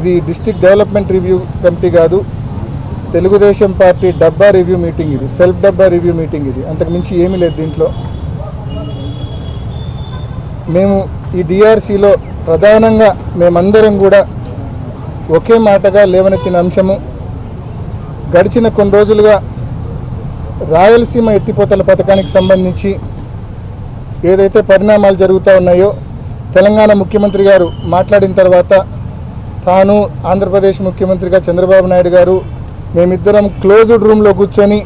ఇది district development review committee కాదు. Telugu Desam party డబ్బా రివ్యూ మీటింగ్ ఇది. సెల్ఫ్ డబ్బా రివ్యూ మీటింగ్ ఇది. అంతకు మించి ఏమీ లేదు దీంట్లో. మేము ఈ డిఆర్సీలో ప్రధానంగా మేమందరం కూడా ఒకే మాటగా లేవనెత్తిన అంశము గడిచిన కొన్ని రోజులుగా రాయలసీమ ఎత్తిపోతల పథకానికి సంబంధించి ఏదైతే పరిణామాలు జరుగుతూ ఉన్నాయో తెలంగాణ ముఖ్యమంత్రి గారు మాట్లాడిన తర్వాత తాను ఆంధ్రప్రదేశ్ ముఖ్యమంత్రిగా చంద్రబాబు నాయుడు గారు మేమిద్దరం క్లోజ్డ్ రూమ్లో కూర్చొని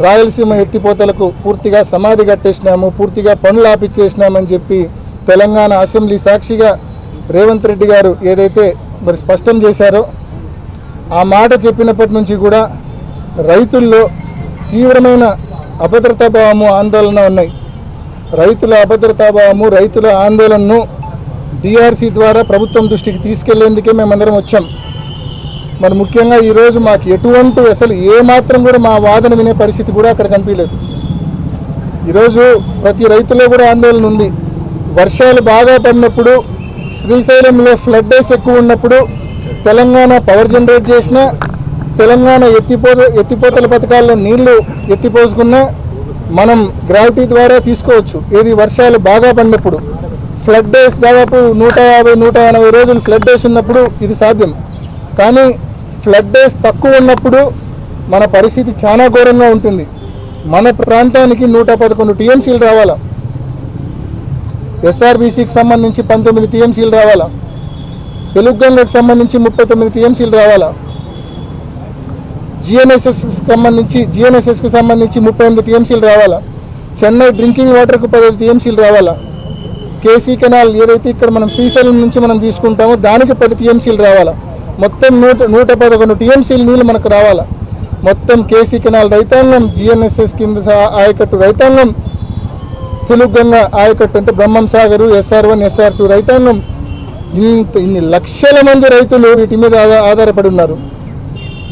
రాయలసీమ ఎత్తిపోతలకు పూర్తిగా సమాధి కట్టేసినాము పూర్తిగా పనులు ఆపిచ్చేసినామని చెప్పి తెలంగాణ అసెంబ్లీ సాక్షిగా రేవంత్ రెడ్డి గారు ఏదైతే మరి స్పష్టం చేశారో ఆ మాట చెప్పినప్పటి నుంచి కూడా రైతుల్లో తీవ్రమైన అభద్రతాభావము ఆందోళన ఉన్నాయి. రైతుల అభద్రతాభావము రైతుల ఆందోళనను డిఆర్సీ ద్వారా ప్రభుత్వం దృష్టికి తీసుకెళ్ళేందుకే మేమందరం వచ్చాం. మరి ముఖ్యంగా ఈరోజు మాకు ఎటువంటి అసలు ఏ మాత్రం కూడా మా వాదన వినే పరిస్థితి కూడా అక్కడ కనిపించలేదు. ఈరోజు ప్రతి రైతులో కూడా ఆందోళన ఉంది. వర్షాలు బాగా పడినప్పుడు శ్రీశైలంలో ఫ్లడ్ డేస్ ఎక్కువ ఉన్నప్పుడు తెలంగాణ పవర్ జనరేట్ చేసిన తెలంగాణ ఎత్తిపోత ఎత్తిపోతల పథకాల్లో నీళ్ళు ఎత్తిపోసుకున్నా మనం గ్రావిటీ ద్వారా తీసుకోవచ్చు. ఏది వర్షాలు బాగా పడినప్పుడు ఫ్లడ్ డేస్ దాదాపు నూట యాభై నూట ఎనభై రోజులు ఫ్లడ్ డేస్ ఉన్నప్పుడు ఇది సాధ్యం. కానీ ఫ్లడ్ డేస్ తక్కువ ఉన్నప్పుడు మన పరిస్థితి చాలా ఘోరంగా ఉంటుంది. మన ప్రాంతానికి నూట పదకొండు టీఎంసీలు రావాలా? ఎస్ఆర్బీసీకి సంబంధించి పంతొమ్మిది టీఎంసీలు రావాలా? తెలుగుగంగకు సంబంధించి ముప్పై తొమ్మిది టీఎంసీలు రావాలా? జిఎన్ఎస్ఎస్కి సంబంధించి జిఎన్ఎస్ఎస్కి సంబంధించి ముప్పై ఎనిమిది టీఎంసీలు రావాలా? చెన్నై డ్రింకింగ్ వాటర్కు పదహైదు టీఎంసీలు రావాలా? కేసీ కెనాల్ ఏదైతే ఇక్కడ మనం శ్రీశైలం నుంచి మనం తీసుకుంటామో దానికి పది టీఎంసీలు రావాలా? మొత్తం నూట నూట పదకొండు టీఎంసీలు నీళ్ళు మనకు రావాలా? మొత్తం కేసీ కెనాల్ రైతాంగం జిఎన్ఎస్ఎస్ కింద సహా- ఆయకట్టు రైతాంగం తెలుగుగంగ ఆయకట్టు అంటే Brahmam Sagar S R one S R two రైతాంగం. ఇంత ఇన్ని లక్షల మంది రైతులు వీటి మీద ఆధార- ఆధారపడి ఉన్నారు.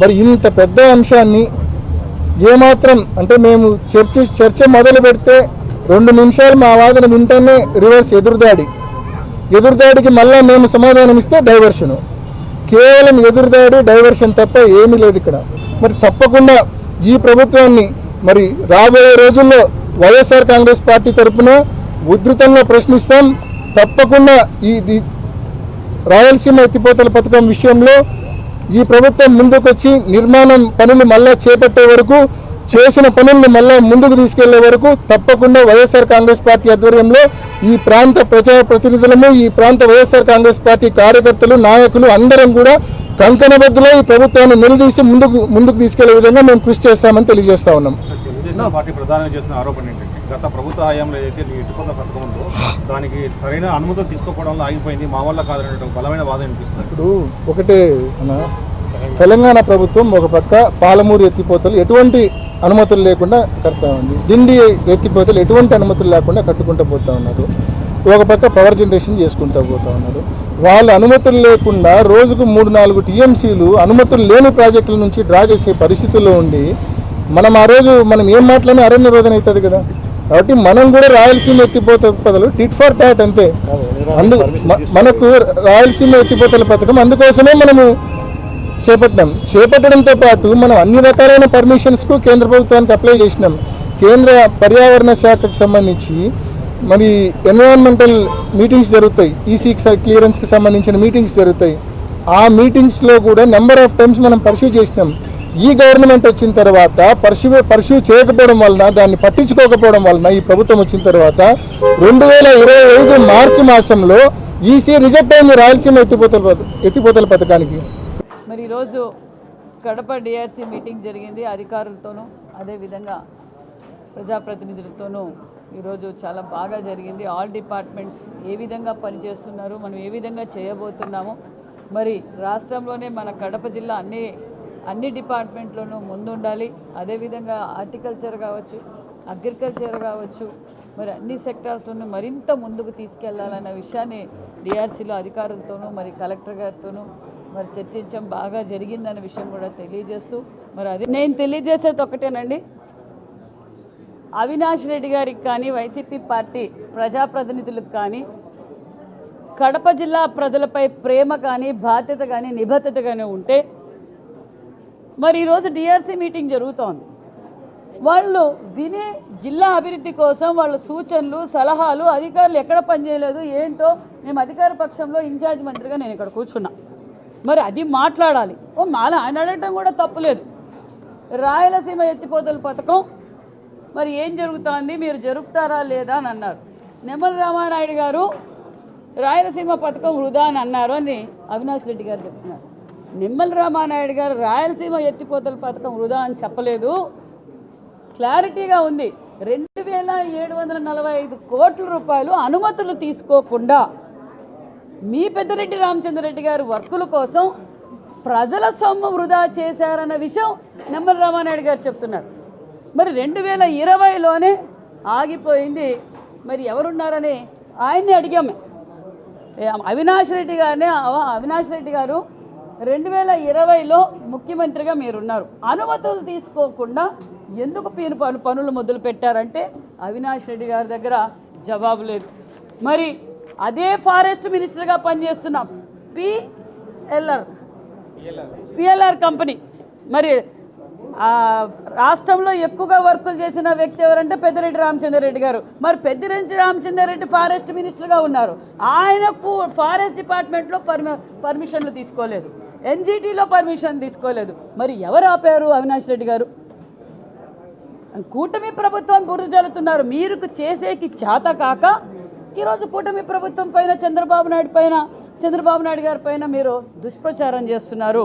మరి ఇంత పెద్ద అంశాన్ని ఏమాత్రం అంటే మేము చర్చ చర్చ మొదలు పెడితే రెండు నిమిషాలు మా వాదన వింటేనే రివర్స్ ఎదురుదాడి. ఎదురుదాడికి మళ్ళీ మేము సమాధానం ఇస్తే డైవర్షను. కేవలం ఎదురుదాడి డైవర్షన్ తప్ప ఏమీ లేదు ఇక్కడ. మరి తప్పకుండా ఈ ప్రభుత్వాన్ని మరి రాబోయే రోజుల్లో వైఎస్ఆర్ కాంగ్రెస్ పార్టీ తరఫున ఉధృతంగా ప్రశ్నిస్తాం. తప్పకుండా ఈ రాయలసీమ ఎత్తిపోతల పథకం విషయంలో ఈ ప్రభుత్వం ముందుకొచ్చి నిర్మాణం పనులు మళ్ళా చేపట్టే వరకు చేసిన పనులను మళ్ళా ముందుకు తీసుకెళ్ళే వరకు తప్పకుండా వైఎస్ఆర్ కాంగ్రెస్ పార్టీ ఆధ్వర్యంలో ఈ ప్రాంత ప్రజా ప్రతినిధులము ఈ ప్రాంత వైఎస్ఆర్ కాంగ్రెస్ పార్టీ కార్యకర్తలు నాయకులు అందరం కూడా కంకణబద్దులో ఈ ప్రభుత్వాన్ని నిలదీసి ముందుకు ముందుకు తీసుకెళ్ళే విధంగా మేము కృషి చేస్తామని తెలియజేస్తా ఉన్నాం. పార్టీ ప్రధానంగా చేసిన ఆరోపణ ఏంటంటే గత ప్రభుత్వ హయాంలో ఏదైతే ఈ ఎత్తుకున్న పథకం ఉందో దానికి సరైన అనుమతులు ఆగిపోయింది మా వల్ల కాదనే బలమైన వాదన వినిపిస్తుంది. ఇప్పుడు ఒకటే తెలంగాణ ప్రభుత్వం ఒక పక్క పాలమూరు ఎత్తిపోతలు ఎటువంటి అనుమతులు లేకుండా కడతా ఉంది. దిండి ఎత్తిపోతలు ఎటువంటి అనుమతులు లేకుండా కట్టుకుంటూ పోతా ఉన్నారు. ఒక పక్క పవర్ జనరేషన్ చేసుకుంటూ పోతా ఉన్నారు. వాళ్ళ అనుమతులు లేకుండా రోజుకు మూడు నాలుగు టీఎంసీలు అనుమతులు లేని ప్రాజెక్టుల నుంచి డ్రా చేసే పరిస్థితుల్లో ఉండి మనం ఆ రోజు మనం ఏం మాట్లాడినా అరణ్య రోధన అవుతుంది కదా. కాబట్టి మనం కూడా రాయలసీమ ఎత్తిపోత పదలు టిట్ ఫర్ టాట్ అంతే అందు మనకు రాయలసీమ ఎత్తిపోతల పథకం అందుకోసమే మనము చేపట్టినాం చేపట్టడంతో పాటు మనం అన్ని రకాలైన పర్మిషన్స్కు కేంద్ర ప్రభుత్వానికి అప్లై చేసినాం. కేంద్ర పర్యావరణ శాఖకు సంబంధించి మరి ఎన్విరాన్మెంటల్ మీటింగ్స్ జరుగుతాయి. ఈసీ క్లియరెన్స్కి సంబంధించిన మీటింగ్స్ జరుగుతాయి. ఆ మీటింగ్స్లో కూడా నెంబర్ ఆఫ్ టైమ్స్ మనం పర్సూ చేసినాం. ఈ గవర్నమెంట్ వచ్చిన తర్వాత పర్సూ పర్సూ చేయకపోవడం వలన దాన్ని పట్టించుకోకపోవడం వలన ఈ ప్రభుత్వం వచ్చిన తర్వాత రెండు వేల ఇరవై ఐదు మార్చి మాసంలో ఈసీ రిజెక్ట్ అయింది రాయలసీమ ఎత్తిపోతల ఎత్తిపోతల పథకానికి. ఈరోజు కడప డిఆర్సీ మీటింగ్ జరిగింది. అధికారులతోనూ అదేవిధంగా ప్రజాప్రతినిధులతోనూ ఈరోజు చాలా బాగా జరిగింది. ఆల్ డిపార్ట్మెంట్స్ ఏ విధంగా పనిచేస్తున్నారు మనం ఏ విధంగా చేయబోతున్నాము? మరి రాష్ట్రంలోనే మన కడప జిల్లా అన్ని అన్ని డిపార్ట్మెంట్లోనూ ముందుండాలి. అదేవిధంగా హార్టికల్చర్ కావచ్చు అగ్రికల్చర్ కావచ్చు మరి అన్ని సెక్టార్స్లోనూ మరింత ముందుకు తీసుకెళ్ళాలన్న విషయాన్ని డిఆర్సీలో అధికారులతోనూ మరి కలెక్టర్ గారితోనూ మరి చర్చించడం బాగా జరిగిందన్న విషయం కూడా తెలియజేస్తూ మరి అది నేను తెలియజేసేది ఒకటేనండి. అవినాష్ రెడ్డి గారికి కానీ వైసీపీ పార్టీ ప్రజాప్రతినిధులకు కానీ కడప జిల్లా ప్రజలపై ప్రేమ కానీ బాధ్యత కానీ నిబద్ధత కానీ ఉంటే మరి ఈరోజు డిఆర్సీ మీటింగ్ జరుగుతోంది. వాళ్ళు వినే జిల్లా అభివృద్ధి కోసం వాళ్ళ సూచనలు సలహాలు అధికారులు ఎక్కడ పనిచేయలేదు ఏంటో మేము అధికార పక్షంలో ఇన్ఛార్జ్ మంత్రిగా నేను ఇక్కడ కూర్చున్నా. మరి అది మాట్లాడాలి. ఓ మాల ఆయన అడగటం కూడా తప్పులేదు రాయలసీమ ఎత్తిపోతల పథకం మరి ఏం జరుగుతోంది మీరు జరుపుతారా లేదా అని అన్నారు. నిమ్మల రామానాయుడు గారు రాయలసీమ పథకం వృధా అని అన్నారు అని అవినాష్ రెడ్డి గారు చెప్తున్నారు. నిమ్మల రామానాయుడు గారు రాయలసీమ ఎత్తిపోతల పథకం వృధా అని చెప్పలేదు. క్లారిటీగా ఉంది. రెండు వేల ఏడు వందల నలభై ఐదు కోట్ల రూపాయలు అనుమతులు తీసుకోకుండా మీ పెద్దరెడ్డి రామచంద్రరెడ్డి గారు వర్కుల కోసం ప్రజల సొమ్ము వృధా చేశారన్న విషయం నెమ్మల రామానాయుడు గారు చెప్తున్నారు. మరి రెండు వేల ఇరవైలోనే ఆగిపోయింది. మరి ఎవరున్నారని ఆయన్ని అడిగాము అవినాష్ రెడ్డి గారిని అవినాష్ రెడ్డి గారు రెండు వేల ఇరవైలో ముఖ్యమంత్రిగా మీరున్నారు. అనుమతులు తీసుకోకుండా ఎందుకు పీను పను పనులు మొదలు పెట్టారంటే అవినాష్ రెడ్డి గారి దగ్గర జవాబు లేదు. మరి అదే ఫారెస్ట్ మినిస్టర్గా పనిచేస్తున్నాం పిఎల్ఆర్. PLR company. మరి రాష్ట్రంలో ఎక్కువగా వర్కులు చేసిన వ్యక్తి ఎవరంటే పెద్దిరెడ్డి రామచంద్రరెడ్డి గారు. మరి పెద్దిరెడ్డి రామచంద్రరెడ్డి ఫారెస్ట్ మినిస్టర్గా ఉన్నారు. ఆయనకు ఫారెస్ట్ డిపార్ట్మెంట్లో పర్మి పర్మిషన్లు తీసుకోలేదు. ఎన్జిటీలో పర్మిషన్ తీసుకోలేదు. మరి ఎవరు ఆపారు అవినాష్ రెడ్డి గారు? కూటమి ప్రభుత్వం బురద జల్లుతున్నారు. మీరు చేసేకి చేత కాక ఈరోజు కూటమి ప్రభుత్వం పైన చంద్రబాబు నాయుడు పైన చంద్రబాబు నాయుడు గారి పైన మీరు దుష్ప్రచారం చేస్తున్నారు.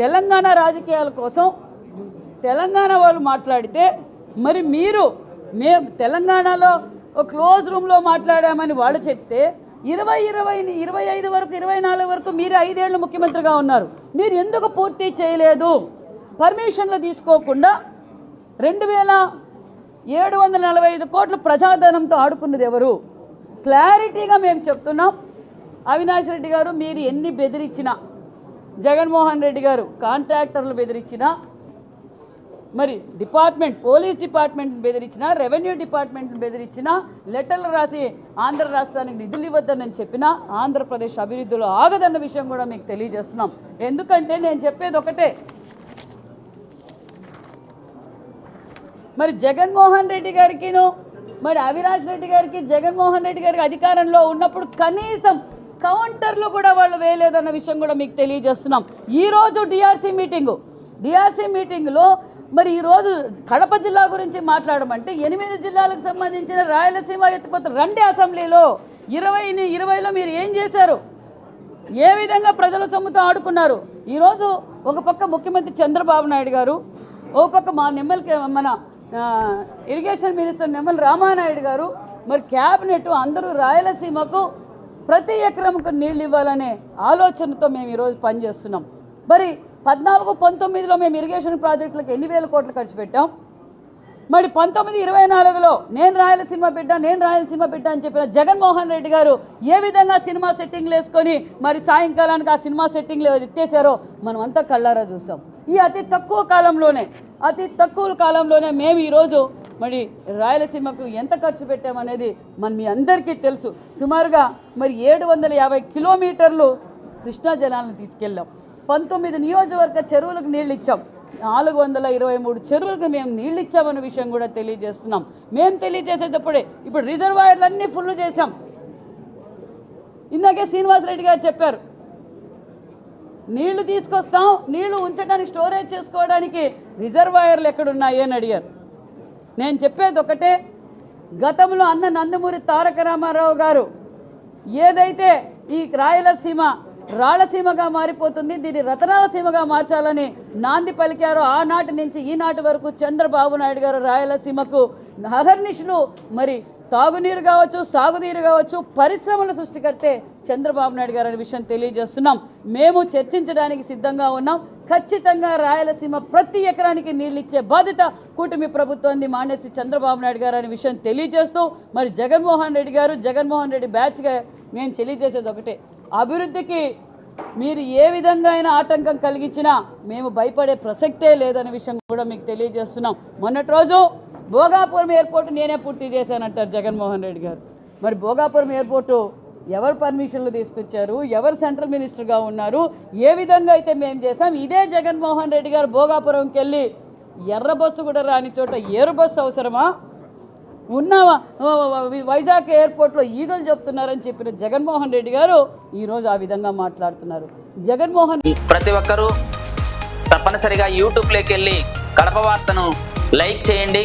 తెలంగాణ రాజకీయాల కోసం తెలంగాణ వాళ్ళు మాట్లాడితే మరి మీరు మే తెలంగాణలో ఒక క్లోజ్ రూమ్లో మాట్లాడామని వాళ్ళు చెప్తే ఇరవై ఇరవై ఇరవై ఐదు వరకు ఇరవై నాలుగు వరకు మీరు ఐదేళ్ళు ముఖ్యమంత్రిగా ఉన్నారు. మీరు ఎందుకు పూర్తి చేయలేదు? పర్మిషన్లు తీసుకోకుండా రెండు వేల ఏడు వందల నలభై ఐదు కోట్ల ప్రజాధనంతో ఆడుకున్నది ఎవరు? క్లారిటీగా మేము చెప్తున్నాం. అవినాష్ రెడ్డి గారు మీరు ఎన్ని బెదిరించినా జగన్మోహన్ రెడ్డి గారు కాంట్రాక్టర్లు బెదిరించినా మరి డిపార్ట్మెంట్ పోలీస్ డిపార్ట్మెంట్ని బెదిరించినా రెవెన్యూ డిపార్ట్మెంట్ని బెదిరించినా లెటర్లు రాసి ఆంధ్ర రాష్ట్రానికి నిధులు ఇవ్వద్దని చెప్పినా ఆంధ్రప్రదేశ్ అభివృద్ధిలో ఆగదన్న విషయం కూడా మీకు తెలియజేస్తున్నాం. ఎందుకంటే నేను చెప్పేది ఒకటే. మరి జగన్మోహన్ రెడ్డి గారికిను మరి అవినాష్ రెడ్డి గారికి జగన్మోహన్ రెడ్డి గారికి అధికారంలో ఉన్నప్పుడు కనీసం కౌంటర్లు కూడా వాళ్ళు వేయలేదన్న విషయం కూడా మీకు తెలియజేస్తున్నాం. ఈరోజు డిఆర్సీ మీటింగు. డిఆర్సీ మీటింగ్లో మరి ఈరోజు కడప జిల్లా గురించి మాట్లాడమంటే ఎనిమిది జిల్లాలకు సంబంధించిన రాయలసీమ ఎత్తిపోతే రండి అసెంబ్లీలో. ఇరవై ఇరవైలో మీరు ఏం చేశారు? ఏ విధంగా ప్రజల సొమ్ముతో ఆడుకున్నారు? ఈరోజు ఒక పక్క ముఖ్యమంత్రి చంద్రబాబు నాయుడు గారు ఓ పక్క మా నిమ్మల్ మన ఇరిగేషన్ మినిస్టర్ నిమ్మల రామానాయుడు గారు మరి క్యాబినెట్ అందరూ రాయలసీమకు ప్రతి ఎకరంకు నీళ్ళు ఇవ్వాలనే ఆలోచనతో మేము ఈరోజు పనిచేస్తున్నాం. మరి పద్నాలుగు పంతొమ్మిదిలో మేము ఇరిగేషన్ ప్రాజెక్టులకు ఎన్ని వేల కోట్లు ఖర్చు పెట్టాం? మరి పంతొమ్మిది ఇరవై నాలుగులో నేను రాయలసీమ బిడ్డ నేను రాయలసీమ బిడ్డ అని చెప్పిన జగన్మోహన్ రెడ్డి గారు ఏ విధంగా సినిమా సెట్టింగ్లు వేసుకొని మరి సాయంకాలానికి ఆ సినిమా సెట్టింగ్లు ఎత్తేసారో మనం అంతా కళ్ళారా చూస్తాం. ఈ అతి తక్కువ కాలంలోనే అతి తక్కువ కాలంలోనే మేము ఈరోజు మరి రాయలసీమకు ఎంత ఖర్చు పెట్టామనేది మన మీ అందరికీ తెలుసు. సుమారుగా మరి ఏడు వందల యాభై కిలోమీటర్లు కృష్ణా జలాలను తీసుకెళ్ళాం. పంతొమ్మిది నియోజకవర్గ చెరువులకు నీళ్ళు ఇచ్చాం నాలుగు వందల ఇరవై మూడు చెరువులకు మేము నీళ్ళు ఇచ్చామన్న విషయం కూడా తెలియజేస్తున్నాం. మేము తెలియజేసేటప్పుడే ఇప్పుడు రిజర్వాయర్లన్నీ ఫుల్ చేశాం. ఇందాకే శ్రీనివాసరెడ్డి గారు చెప్పారు నీళ్ళు తీసుకొస్తాం నీళ్ళు ఉంచడానికి స్టోరేజ్ చేసుకోవడానికి రిజర్వాయర్లు ఎక్కడున్నాయి అని అడిగారు. నేను చెప్పేది ఒకటే గతంలో అన్న నందమూరి తారక రామారావు గారు ఏదైతే ఈ రాయలసీమ రాయలసీమగా మారిపోతుంది దీన్ని రతనాలసీమగా మార్చాలని నాంది పలికారో ఆనాటి నుంచి ఈనాటి వరకు చంద్రబాబు నాయుడు గారు రాయలసీమకు అహర్నిశలు మరి తాగునీరు కావచ్చు సాగునీరు కావచ్చు పరిశ్రమల సృష్టికర్తే చంద్రబాబు నాయుడు గారు అనే విషయం తెలియజేస్తున్నాం. మేము చర్చించడానికి సిద్ధంగా ఉన్నాం. ఖచ్చితంగా రాయలసీమ ప్రతి ఎకరానికి నీళ్ళు ఇచ్చే బాధ్యత కూటమి ప్రభుత్వాన్ని మానేసి చంద్రబాబు నాయుడు గారు అనే విషయం తెలియజేస్తూ మరి జగన్మోహన్ రెడ్డి గారు జగన్మోహన్ రెడ్డి బ్యాచ్గా మేము తెలియజేసేది ఒకటే. అభివృద్ధికి మీరు ఏ విధంగా అయినా ఆటంకం కలిగించినా మేము భయపడే ప్రసక్తే లేదనే విషయం కూడా మీకు తెలియజేస్తున్నాం. మొన్నటి రోజు భోగాపురం ఎయిర్పోర్ట్ నేనే పూర్తి చేశానంటారు జగన్మోహన్ రెడ్డి గారు. మరి భోగాపురం ఎయిర్పోర్టు ఎవరు పర్మిషన్లు తీసుకొచ్చారు? ఎవరు సెంట్రల్ మినిస్టర్గా ఉన్నారు? ఏ విధంగా అయితే మేము చేసాం ఇదే జగన్మోహన్ రెడ్డి గారు భోగాపురంకి వెళ్ళి ఎర్ర బస్సు కూడా రాని చోట ఏరు బస్సు అవసరమా? ఉన్నావా? వైజాగ్ ఎయిర్పోర్ట్లో ఈగలు చెప్తున్నారని చెప్పిన జగన్మోహన్ రెడ్డి గారు ఈరోజు ఆ విధంగా మాట్లాడుతున్నారు. జగన్మోహన్ ప్రతి ఒక్కరూ తప్పనిసరిగా యూట్యూబ్లోకి వెళ్ళి కడప వార్తను లైక్ చేయండి.